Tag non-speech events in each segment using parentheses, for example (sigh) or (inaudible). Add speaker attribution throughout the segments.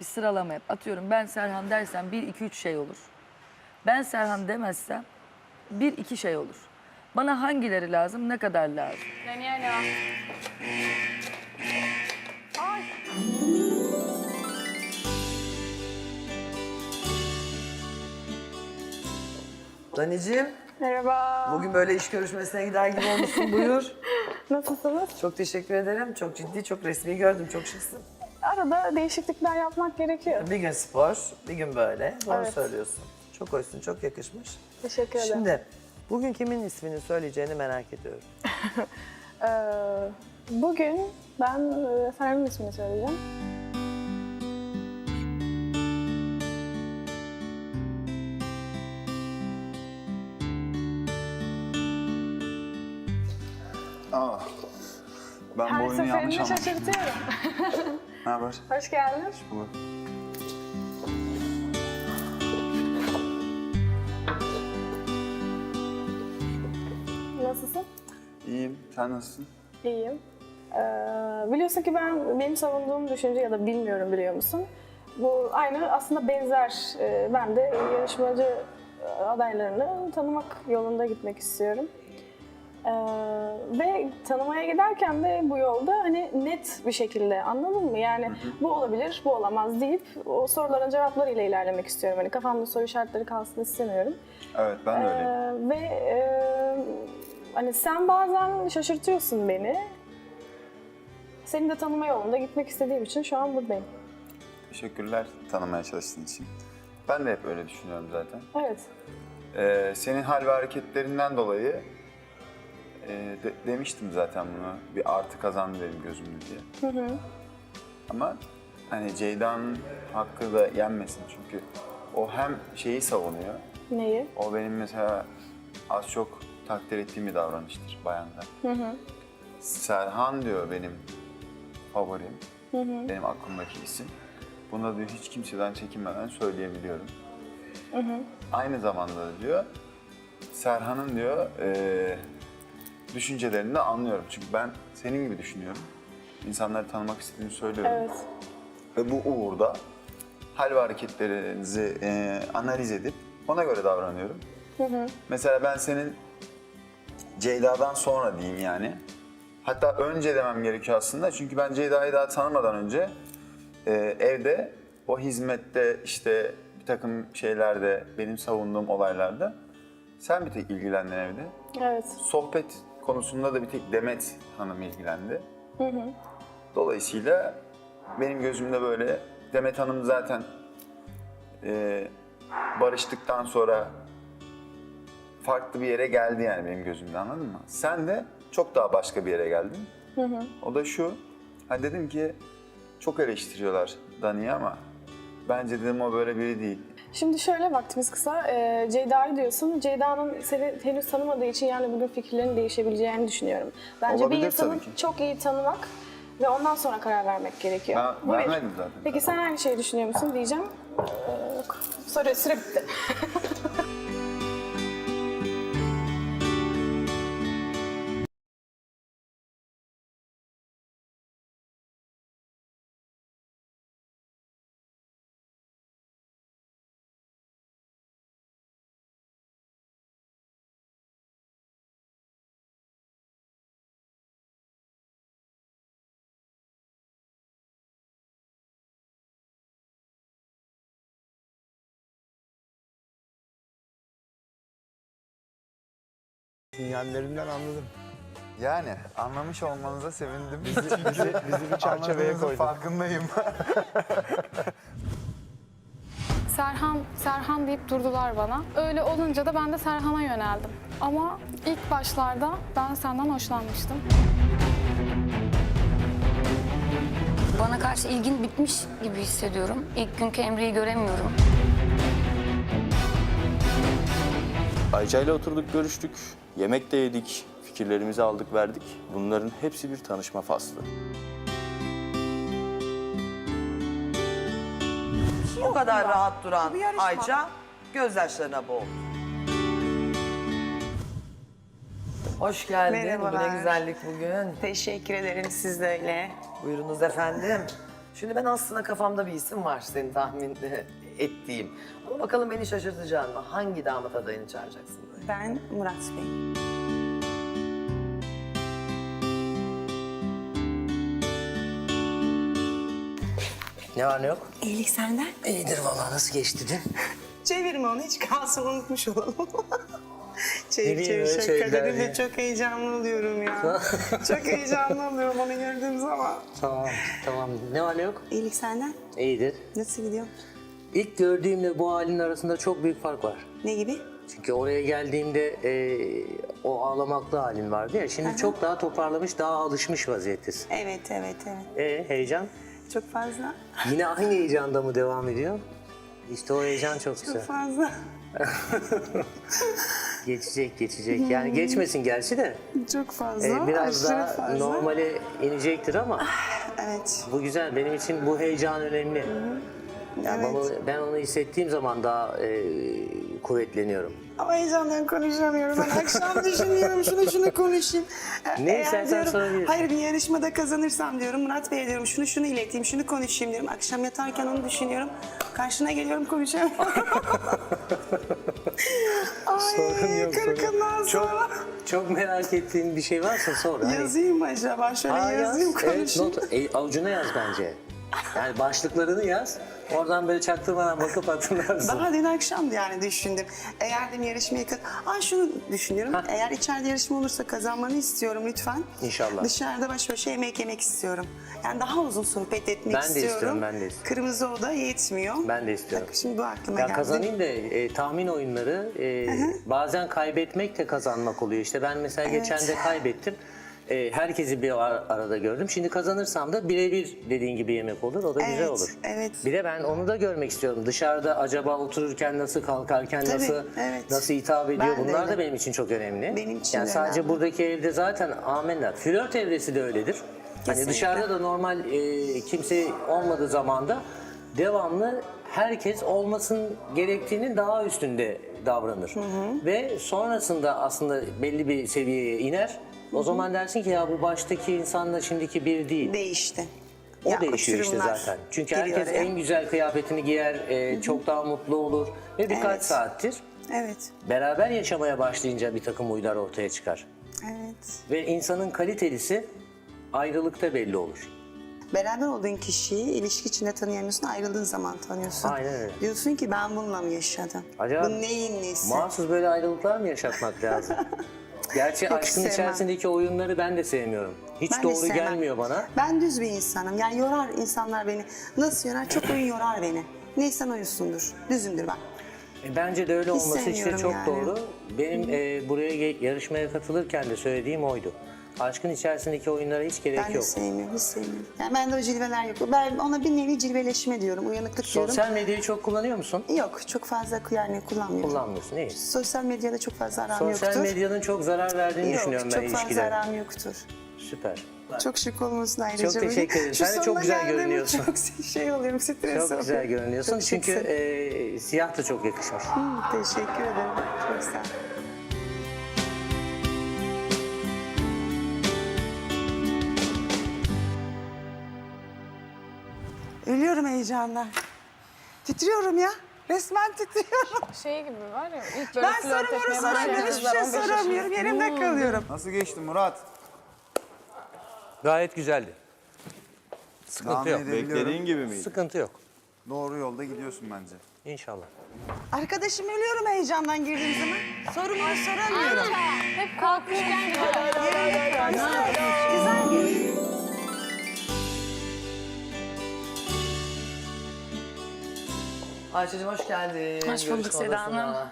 Speaker 1: bir sıralama yap. Atıyorum ben Serhan dersem 1 2 3 şey olur. Ben Serhan demezsem 1 2 şey olur. Bana hangileri lazım, ne kadar lazım?
Speaker 2: Daniela.
Speaker 3: Danicim,
Speaker 2: Merhaba.
Speaker 3: bugün böyle iş görüşmesine gider gibi olmuşsun. Buyur. (laughs)
Speaker 2: Nasılsınız?
Speaker 3: Çok teşekkür ederim. Çok ciddi, çok resmi gördüm. Çok şıksın.
Speaker 2: Arada değişiklikler yapmak gerekiyor.
Speaker 3: Bir gün spor, bir gün böyle. Doğru
Speaker 2: Evet.
Speaker 3: söylüyorsun. Çok hoşsun, çok yakışmış.
Speaker 2: Teşekkür ederim.
Speaker 3: Şimdi, bugün kimin ismini söyleyeceğini merak ediyorum. (laughs)
Speaker 2: Ee, bugün ben e, ismini söyleyeceğim.
Speaker 4: Aa, ben
Speaker 2: Her
Speaker 4: bu oyunu yanlış
Speaker 2: seferinde
Speaker 4: anlamışım.
Speaker 2: şaşırtıyorum. (laughs)
Speaker 4: Ne haber?
Speaker 2: Hoş geldin.
Speaker 4: Bu.
Speaker 2: Nasılsın?
Speaker 4: İyiyim. Sen nasılsın?
Speaker 2: İyiyim. Ee, biliyorsun ki ben benim savunduğum düşünce ya da bilmiyorum biliyor musun? Bu aynı aslında benzer. Ee, ben de yarışmacı adaylarını tanımak yolunda gitmek istiyorum. Ee, ve tanımaya giderken de bu yolda hani net bir şekilde anladın mı? Yani bu olabilir, bu olamaz deyip o soruların cevaplarıyla ilerlemek istiyorum. Hani kafamda soru işaretleri kalsın istemiyorum.
Speaker 4: Evet, ben de öyleyim.
Speaker 2: Ee, ve e, hani sen bazen şaşırtıyorsun beni. Seni de tanıma yolunda gitmek istediğim için şu an buradayım.
Speaker 4: Teşekkürler tanımaya çalıştığın için. Ben de hep öyle düşünüyorum zaten.
Speaker 2: Evet.
Speaker 4: Ee, senin hal ve hareketlerinden dolayı e, de- demiştim zaten bunu. Bir artı kazandı benim gözümde diye. Ama hani Ceyda'nın hakkı da yenmesin çünkü o hem şeyi savunuyor,
Speaker 2: Neyi?
Speaker 4: O benim mesela az çok takdir ettiğim bir davranıştır bayanda. Serhan diyor benim favorim, benim aklımdaki isim. Bunu diyor hiç kimseden çekinmeden söyleyebiliyorum. Aynı zamanda da diyor Serhan'ın diyor eee düşüncelerini de anlıyorum. Çünkü ben senin gibi düşünüyorum. İnsanları tanımak istediğimi söylüyorum.
Speaker 2: Evet.
Speaker 4: Ve bu uğurda hal ve hareketlerinizi e, analiz edip ona göre davranıyorum. Mesela ben senin Ceyda'dan sonra diyeyim yani. Hatta önce demem gerekiyor aslında. Çünkü ben Ceyda'yı daha tanımadan önce e, evde o hizmette işte bir takım şeylerde benim savunduğum olaylarda sen bir tek ilgilendin evde.
Speaker 2: Evet.
Speaker 4: Sohbet konusunda da bir tek Demet Hanım ilgilendi. Dolayısıyla benim gözümde böyle Demet Hanım zaten e, barıştıktan sonra farklı bir yere geldi yani benim gözümde anladın mı? Sen de çok daha başka bir yere geldin. O da şu, hani dedim ki çok eleştiriyorlar Dani'yi ama bence dedim o böyle biri değil.
Speaker 2: Şimdi şöyle vaktimiz kısa. Ee, Ceyda'yı diyorsun. Ceyda'nın seni henüz tanımadığı için yani bugün fikirlerinin değişebileceğini düşünüyorum. Bence
Speaker 4: Olabilir
Speaker 2: bir insanı
Speaker 4: tabii ki.
Speaker 2: çok iyi tanımak ve ondan sonra karar vermek gerekiyor.
Speaker 4: Ben
Speaker 2: Bu bir.
Speaker 4: vermedim zaten.
Speaker 2: Peki sen aynı şeyi düşünüyor musun diyeceğim. Ee, yok. Süre, süre bitti. (laughs)
Speaker 5: Sinyallerinden anladım.
Speaker 4: Yani anlamış olmanıza sevindim.
Speaker 5: Bizi, bizi, bizi bir çerçeveye koydun.
Speaker 4: farkındayım. (laughs)
Speaker 6: Serhan, Serhan deyip durdular bana. Öyle olunca da ben de Serhan'a yöneldim. Ama ilk başlarda ben senden hoşlanmıştım.
Speaker 7: Bana karşı ilgin bitmiş gibi hissediyorum. İlk günkü Emre'yi göremiyorum.
Speaker 8: Ayça ile oturduk, görüştük. Yemek de yedik, fikirlerimizi aldık, verdik. Bunların hepsi bir tanışma faslı.
Speaker 3: O kadar rahat duran Ayça gözyaşlarına boğuldu. Hoş geldin. Bu ne güzellik bugün.
Speaker 9: Teşekkür ederim siz de öyle.
Speaker 3: Buyurunuz efendim. Şimdi ben aslında kafamda bir isim var senin tahmin (laughs) ettiğim. Ama bakalım beni şaşırtacak mı? Hangi damat adayını çağıracaksın?
Speaker 9: Ben Murat Bey.
Speaker 10: Ne var ne yok?
Speaker 9: İyilik senden.
Speaker 10: İyidir vallahi nasıl geçti dün?
Speaker 9: Çevirme onu hiç kalsın unutmuş olalım. (laughs) çevir çevir şaka dedim de çok heyecanlı oluyorum ya. (laughs) çok heyecanlı oluyorum onu gördüğüm zaman.
Speaker 10: Tamam tamam. Ne var ne yok?
Speaker 9: İyilik senden.
Speaker 10: İyidir.
Speaker 9: Nasıl gidiyor?
Speaker 10: İlk gördüğümle bu halin arasında çok büyük fark var.
Speaker 9: Ne gibi?
Speaker 10: Çünkü oraya geldiğimde e, o ağlamaklı halin vardı ya. Şimdi çok daha toparlamış, daha alışmış vaziyettesin.
Speaker 9: Evet evet evet.
Speaker 10: E heyecan?
Speaker 9: Çok fazla.
Speaker 10: Yine aynı heyecanda mı devam ediyor? İşte o heyecan çok güzel.
Speaker 9: Çok fazla. (laughs)
Speaker 10: Geçecek, geçecek. Yani geçmesin gerçi de.
Speaker 9: Çok fazla.
Speaker 10: e, biraz daha
Speaker 9: fazla.
Speaker 10: normale inecektir ama
Speaker 9: Evet.
Speaker 10: bu güzel. Benim için bu heyecan önemli. Yani
Speaker 9: Evet.
Speaker 10: bana- ben onu hissettiğim zaman daha e, kuvvetleniyorum.
Speaker 9: Ama heyecandan konuşamıyorum. Ben akşam düşünüyorum şunu şunu konuşayım.
Speaker 10: Ne
Speaker 9: eğer
Speaker 10: istersen
Speaker 9: diyorum,
Speaker 10: sorabilirsin.
Speaker 9: Hayır bir yarışmada kazanırsam diyorum Murat Bey diyorum şunu şunu ileteyim şunu konuşayım diyorum. Akşam yatarken onu düşünüyorum. Karşına geliyorum konuşamıyorum. (laughs) Ay,
Speaker 10: Sorun yok, sorun yok.
Speaker 9: kırkından
Speaker 10: Çok,
Speaker 9: sonra.
Speaker 10: çok merak ettiğin bir şey varsa sor. Hani-
Speaker 9: Yazayım mı acaba? Şöyle
Speaker 10: Aa,
Speaker 9: yazayım
Speaker 10: yaz. Evet,
Speaker 9: konuşayım.
Speaker 10: not, e, avucuna yaz bence. Yani başlıklarını yaz. Oradan böyle çaktırmadan bakıp hatırlarsın.
Speaker 9: Daha dün akşamdı yani düşündüm. Eğer de yarışmaya kat... Aa şunu düşünüyorum. Eğer içeride yarışma olursa kazanmanı istiyorum lütfen.
Speaker 10: İnşallah.
Speaker 9: Dışarıda baş başa yemek yemek istiyorum. Yani daha uzun sohbet etmek
Speaker 10: Ben de
Speaker 9: istiyorum.
Speaker 10: istiyorum, ben de istiyorum.
Speaker 9: Kırmızı oda yetmiyor.
Speaker 10: Ben de istiyorum.
Speaker 9: Bak şimdi bu aklıma
Speaker 10: Ya
Speaker 9: geldi.
Speaker 10: kazanayım da e, tahmin oyunları e, bazen kaybetmek de kazanmak oluyor. İşte ben mesela geçen de kaybettim. E, herkesi bir ar- arada gördüm. Şimdi kazanırsam da birebir dediğin gibi yemek olur. O da güzel
Speaker 9: Evet,
Speaker 10: olur.
Speaker 9: evet.
Speaker 10: Bir de ben onu da görmek istiyorum. Dışarıda acaba otururken nasıl kalkarken
Speaker 9: Tabii,
Speaker 10: nasıl
Speaker 9: evet.
Speaker 10: nasıl hitap ediyor.
Speaker 9: Ben de
Speaker 10: Bunlar
Speaker 9: öyle.
Speaker 10: da benim için çok önemli.
Speaker 9: Benim için
Speaker 10: yani
Speaker 9: de
Speaker 10: sadece
Speaker 9: önemli.
Speaker 10: buradaki evde zaten amenna. Flört evresi de öyledir. Hani
Speaker 9: Kesinlikle.
Speaker 10: dışarıda da normal e, kimse olmadığı zamanda devamlı herkes olmasın gerektiğinin daha üstünde davranır. Ve sonrasında aslında belli bir seviyeye iner. O zaman dersin ki ya bu baştaki insanla şimdiki bir değil.
Speaker 9: Değişti.
Speaker 10: O
Speaker 9: Ya,
Speaker 10: değişiyor işte zaten. Çünkü
Speaker 9: giriyor
Speaker 10: herkes
Speaker 9: araya.
Speaker 10: en güzel kıyafetini giyer, e, çok daha mutlu olur ve birkaç
Speaker 9: Evet.
Speaker 10: saattir
Speaker 9: Evet.
Speaker 10: beraber yaşamaya başlayınca bir takım huylar ortaya çıkar.
Speaker 9: Evet.
Speaker 10: Ve insanın kalitelisi ayrılıkta belli olur.
Speaker 9: Beraber olduğun kişiyi ilişki içinde tanıyamıyorsun, ayrıldığın zaman tanıyorsun.
Speaker 10: Aynen öyle.
Speaker 9: Diyorsun ki ben bununla mı yaşadım?
Speaker 10: Acaba
Speaker 9: Bu neyin nesi?
Speaker 10: Mahsus böyle ayrılıklar mı yaşatmak lazım? (laughs) Gerçi
Speaker 9: Çok
Speaker 10: aşkın
Speaker 9: sevmem.
Speaker 10: içerisindeki oyunları ben de sevmiyorum. Hiç
Speaker 9: Ben de
Speaker 10: doğru
Speaker 9: sevmem.
Speaker 10: gelmiyor bana.
Speaker 9: Ben düz bir insanım. Yani yorar insanlar beni. Nasıl yorar? Çok oyun yorar beni. Neysen oyunsundur. Düzümdür ben.
Speaker 10: E, Bence de öyle olması işte
Speaker 9: sevmiyorum
Speaker 10: çok
Speaker 9: yani.
Speaker 10: doğru. Benim e, buraya ge- yarışmaya katılırken de söylediğim oydu. Aşkın içerisindeki oyunlara hiç gerek
Speaker 9: Ben de
Speaker 10: yok.
Speaker 9: sevmiyorum. Hiç sevmiyorum. Yani bende o cilveler yok. Ben ona bir nevi cilveleşme diyorum. Uyanıklık diyorum.
Speaker 10: Sosyal medyayı çok kullanıyor musun?
Speaker 9: Yok. Çok fazla yani kullanmıyorum.
Speaker 10: Kullanmıyorsun, iyi.
Speaker 9: Sosyal medyada çok fazla aram
Speaker 10: Sosyal
Speaker 9: yoktur.
Speaker 10: medyanın çok zarar verdiğini
Speaker 9: Yok,
Speaker 10: düşünüyorum ben
Speaker 9: çok fazla
Speaker 10: ilişkilere.
Speaker 9: aram yoktur.
Speaker 10: Süper.
Speaker 9: Çok şık olmasın ayrıca.
Speaker 10: Çok teşekkür ederim.
Speaker 9: Şu
Speaker 10: Sen de çok
Speaker 9: sonuna
Speaker 10: güzel görünüyorsun.
Speaker 9: Çok şey oluyorum, stres
Speaker 10: Çok
Speaker 9: oluyorum.
Speaker 10: güzel görünüyorsun.
Speaker 9: Çok
Speaker 10: Çünkü
Speaker 9: şıksın.
Speaker 10: e, siyah da çok yakışmış.
Speaker 9: Teşekkür ederim. Çok sağ ol. Ölüyorum heyecandan. Titriyorum ya. Resmen titriyorum. (laughs)
Speaker 6: Şey gibi var ya ilk böyle
Speaker 9: Ben soru moru soramıyorum. Hiçbir şey soramıyorum. Yerimde kalıyorum.
Speaker 4: Nasıl geçti Murat?
Speaker 10: Gayet güzeldi. Sıkıntı
Speaker 4: Tahmin
Speaker 10: yok.
Speaker 4: edebiliyorum.
Speaker 8: gibi miydi?
Speaker 10: Sıkıntı yok.
Speaker 4: Doğru yolda gidiyorsun bence.
Speaker 10: İnşallah.
Speaker 9: Arkadaşım ölüyorum heyecandan girdiğim zaman. Soru moru soramıyorum.
Speaker 6: Hep kalkışken gibi.
Speaker 3: Ayşe'cim hoş geldin.
Speaker 7: Hoş bulduk
Speaker 3: Görüşme
Speaker 7: Seda
Speaker 3: odasına.
Speaker 7: Hanım.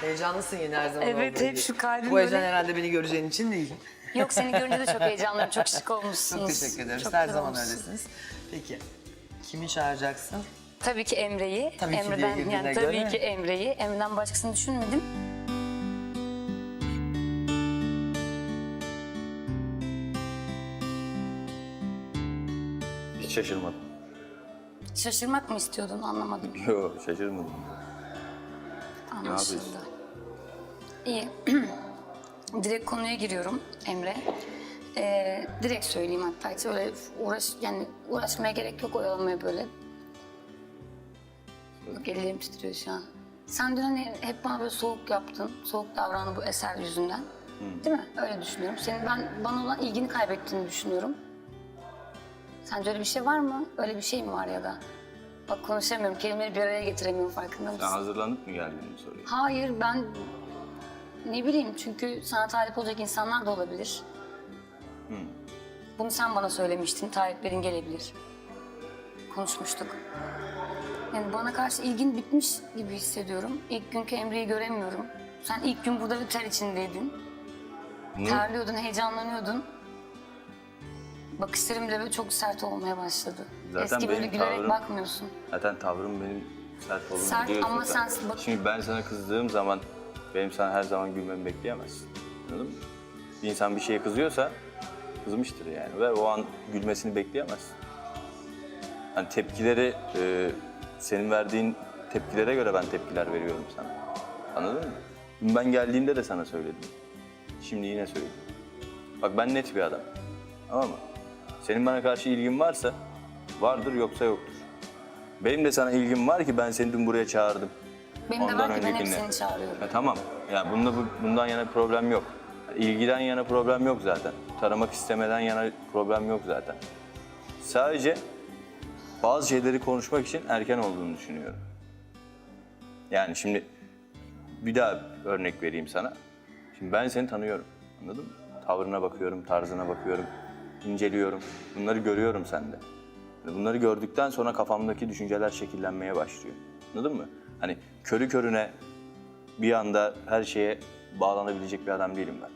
Speaker 3: Heyecanlısın yine her zaman
Speaker 7: Evet,
Speaker 3: olduğu
Speaker 7: hep
Speaker 3: gibi.
Speaker 7: şu kalbim
Speaker 3: Bu heyecan
Speaker 7: böyle-
Speaker 3: herhalde beni göreceğin için değil.
Speaker 7: Yok seni görünce de çok (laughs) heyecanlıyım. Çok şık olmuşsunuz.
Speaker 3: Çok teşekkür ederiz.
Speaker 7: Çok
Speaker 3: her
Speaker 7: güzel
Speaker 3: zaman
Speaker 7: olmuşsunuz.
Speaker 3: öylesiniz. Peki, kimi çağıracaksın?
Speaker 7: Tabii ki Emre'yi.
Speaker 3: Tabii ki diye
Speaker 7: Emre'den
Speaker 3: girdiğine
Speaker 7: yani tabii
Speaker 3: göre.
Speaker 7: ki Emre'yi. Emre'den başkasını düşünmedim.
Speaker 8: Hiç şaşırmadım.
Speaker 7: Şaşırmak mı istiyordun anlamadım. (laughs)
Speaker 8: Yok şaşırmadım.
Speaker 7: Anlaşıldı. İyi. (clears throat) Direkt konuya giriyorum Emre. Ee, direkt söyleyeyim hatta hiç öyle uğraş yani uğraşmaya gerek yok oyalamaya böyle. Bak ellerim titriyor şu an. Sen dün hani hep bana böyle soğuk yaptın, soğuk davrandın bu eser yüzünden. Değil mi? Öyle düşünüyorum. Senin ben bana olan ilgini kaybettiğini düşünüyorum. Sence öyle bir şey var mı? Öyle bir şey mi var ya da? Bak konuşamıyorum, kelimeleri bir araya getiremiyorum farkında mısın?
Speaker 8: Sen hazırlanıp mı geldin bu soruya?
Speaker 7: Hayır ben ne bileyim çünkü sana talip olacak insanlar da olabilir. Bunu sen bana söylemiştin, taliplerin gelebilir. Konuşmuştuk. Yani bana karşı ilgin bitmiş gibi hissediyorum. İlk günkü Emre'yi göremiyorum. Sen ilk gün burada bir ter içindeydin. Terliyordun, heyecanlanıyordun. Bakışlarım bile böyle çok sert olmaya başladı.
Speaker 8: Zaten
Speaker 7: Eski böyle
Speaker 8: benim
Speaker 7: gülerek
Speaker 8: tavrım-
Speaker 7: bakmıyorsun.
Speaker 8: Zaten tavrım benim sert olduğunu
Speaker 7: Sert
Speaker 8: biliyorsun
Speaker 7: ama
Speaker 8: sen.
Speaker 7: sen- bak-
Speaker 8: Şimdi ben sana kızdığım zaman benim sana her zaman gülmemi bekleyemezsin. Anladın mı? Bir insan bir şeye kızıyorsa kızmıştır yani ve o an gülmesini bekleyemezsin. Hani tepkileri, e, senin verdiğin tepkilere göre ben tepkiler veriyorum sana. Anladın mı? Ben geldiğimde de sana söyledim. Şimdi yine söyleyeyim. Bak ben net bir adam. Tamam mı? Senin bana karşı ilgin varsa vardır yoksa yoktur. Benim de sana ilgim var ki ben seni dün buraya çağırdım.
Speaker 7: Benim de var ki ben hep seni çağırıyorum.
Speaker 8: Ya tamam. Ya bunda bu, bundan yana problem yok. İlgiden yana problem yok zaten. Taramak istemeden yana problem yok zaten. Sadece bazı şeyleri konuşmak için erken olduğunu düşünüyorum. Yani şimdi bir daha örnek vereyim sana. Şimdi ben seni tanıyorum. Anladın mı? Tavrına bakıyorum, tarzına bakıyorum, inceliyorum. Bunları görüyorum sende. Bunları gördükten sonra kafamdaki düşünceler şekillenmeye başlıyor. Anladın mı? Hani körü körüne bir anda her şeye bağlanabilecek bir adam değilim ben.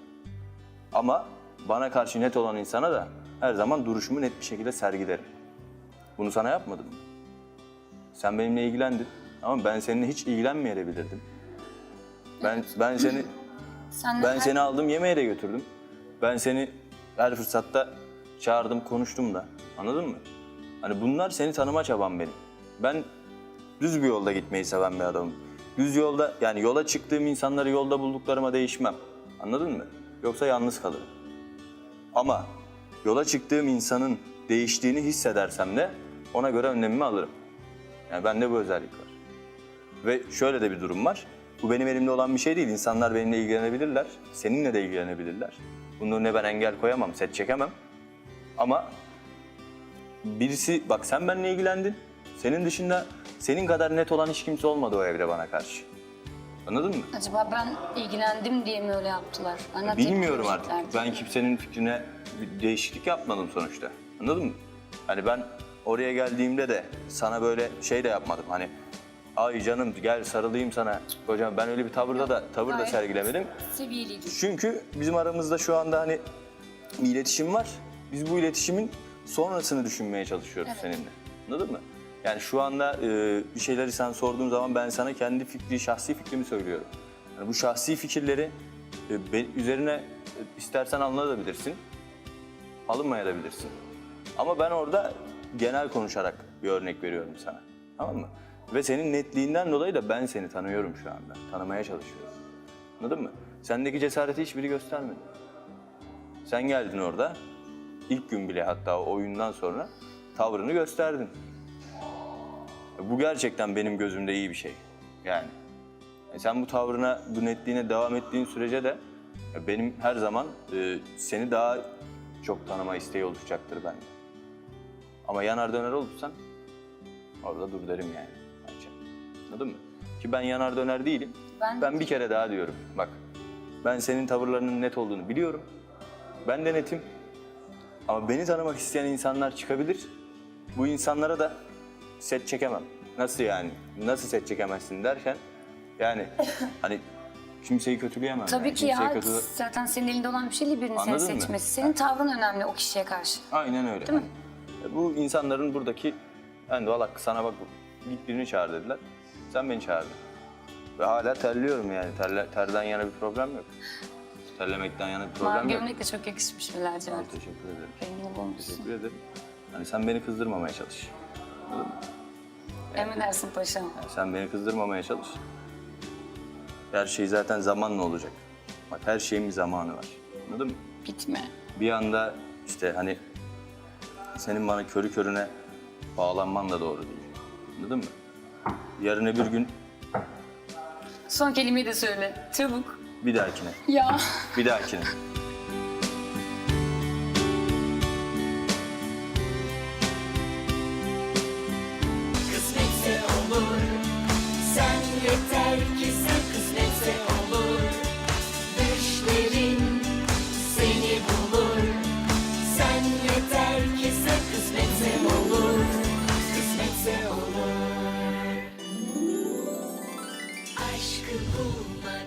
Speaker 8: Ama bana karşı net olan insana da her zaman duruşumu net bir şekilde sergilerim. Bunu sana yapmadım mı? Sen benimle ilgilendin ama ben seninle hiç ilgilenmeyebilirdim. Ben ben seni
Speaker 7: Sen
Speaker 8: ben seni aldım yemeğe de götürdüm. Ben seni her fırsatta çağırdım, konuştum da. Anladın mı? Hani bunlar seni tanıma çabam benim. Ben düz bir yolda gitmeyi seven bir adamım. Düz yolda yani yola çıktığım insanları yolda bulduklarıma değişmem. Anladın mı? Yoksa yalnız kalırım. Ama yola çıktığım insanın değiştiğini hissedersem de ona göre önlemimi alırım. Yani bende bu özellik var. Ve şöyle de bir durum var. Bu benim elimde olan bir şey değil. İnsanlar benimle ilgilenebilirler. Seninle de ilgilenebilirler. Bunun önüne ben engel koyamam, set çekemem. Ama birisi, bak sen benimle ilgilendin. Senin dışında senin kadar net olan hiç kimse olmadı o evde bana karşı. Anladın mı?
Speaker 7: Acaba ben ilgilendim diye mi öyle yaptılar? Bana
Speaker 8: Bilmiyorum
Speaker 7: tepki
Speaker 8: artık.
Speaker 7: vereceklerdi.
Speaker 8: Ben kimsenin fikrine bir değişiklik yapmadım sonuçta. Anladın mı? Hani ben oraya geldiğimde de sana böyle şey de yapmadım. Hani ay canım gel sarılayım sana. Hocam ben öyle bir tavırda da tavır da
Speaker 7: Gayet
Speaker 8: sergilemedim.
Speaker 7: Seviyeliydi.
Speaker 8: Çünkü bizim aramızda şu anda hani bir iletişim var. Biz bu iletişimin sonrasını düşünmeye çalışıyoruz
Speaker 7: Evet.
Speaker 8: seninle. Anladın mı? Yani şu anda e, bir şeyleri sen sorduğun zaman ben sana kendi fikri, şahsi fikrimi söylüyorum. Yani bu şahsi fikirleri e, ben- üzerine e, istersen alınabilirsin, alınmayabilirsin. Ama ben orada genel konuşarak bir örnek veriyorum sana. Tamam mı? Ve senin netliğinden dolayı da ben seni tanıyorum şu anda. Tanımaya çalışıyorum. Anladın mı? Sendeki cesareti hiçbiri göstermedi. Sen geldin orada, ilk gün bile hatta o oyundan sonra tavrını gösterdin. Bu gerçekten benim gözümde iyi bir şey. Yani. E sen bu tavrına, bu netliğine devam ettiğin sürece de e, benim her zaman e, seni daha çok tanıma isteği oluşacaktır bende. Ama yanar döner olursan orada dur derim yani. Bence. Anladın mı? Ki ben yanar döner değilim.
Speaker 7: Ben-
Speaker 8: ben bir kere daha diyorum. Bak ben senin tavırlarının net olduğunu biliyorum. Ben de netim. Ama beni tanımak isteyen insanlar çıkabilir. Bu insanlara da set çekemem. Nasıl yani? Nasıl set çekemezsin derken yani (laughs) hani kimseyi kötüleyemem.
Speaker 7: Tabii
Speaker 8: yani.
Speaker 7: ki
Speaker 8: Kimseyi
Speaker 7: ya.
Speaker 8: kötü-
Speaker 7: Zaten senin elinde olan bir şey değil birinin seni
Speaker 8: Anladın mı?
Speaker 7: seçmesi. Senin tavrın önemli o kişiye karşı.
Speaker 8: Aynen öyle.
Speaker 7: Değil mi?
Speaker 8: E, Bu insanların buradaki en doğal hakkı sana bak git birini çağır dediler. Sen beni çağırdın. Ve hala terliyorum yani. Terle, terden yana bir problem yok. Terlemekten yana bir problem
Speaker 7: Mavi
Speaker 8: yok.
Speaker 7: gömlek de çok yakışmış bir lacivert.
Speaker 8: Teşekkür ederim.
Speaker 7: Rengini bulmuşsun.
Speaker 8: Teşekkür ederim. Hani sen beni kızdırmamaya çalış. Anladın mı?
Speaker 7: Emredersin paşam.
Speaker 8: Yani sen beni kızdırmamaya çalış. Her şey zaten zamanla olacak. Bak her şeyin bir zamanı var. Anladın mı?
Speaker 7: Bitme.
Speaker 8: bir anda işte hani senin bana körü körüne bağlanman da doğru değil. Anladın mı? Yarın öbür gün
Speaker 7: Son kelimeyi de söyle. Çabuk.
Speaker 8: Bir dahakine,
Speaker 7: Ya.
Speaker 8: bir dahakine.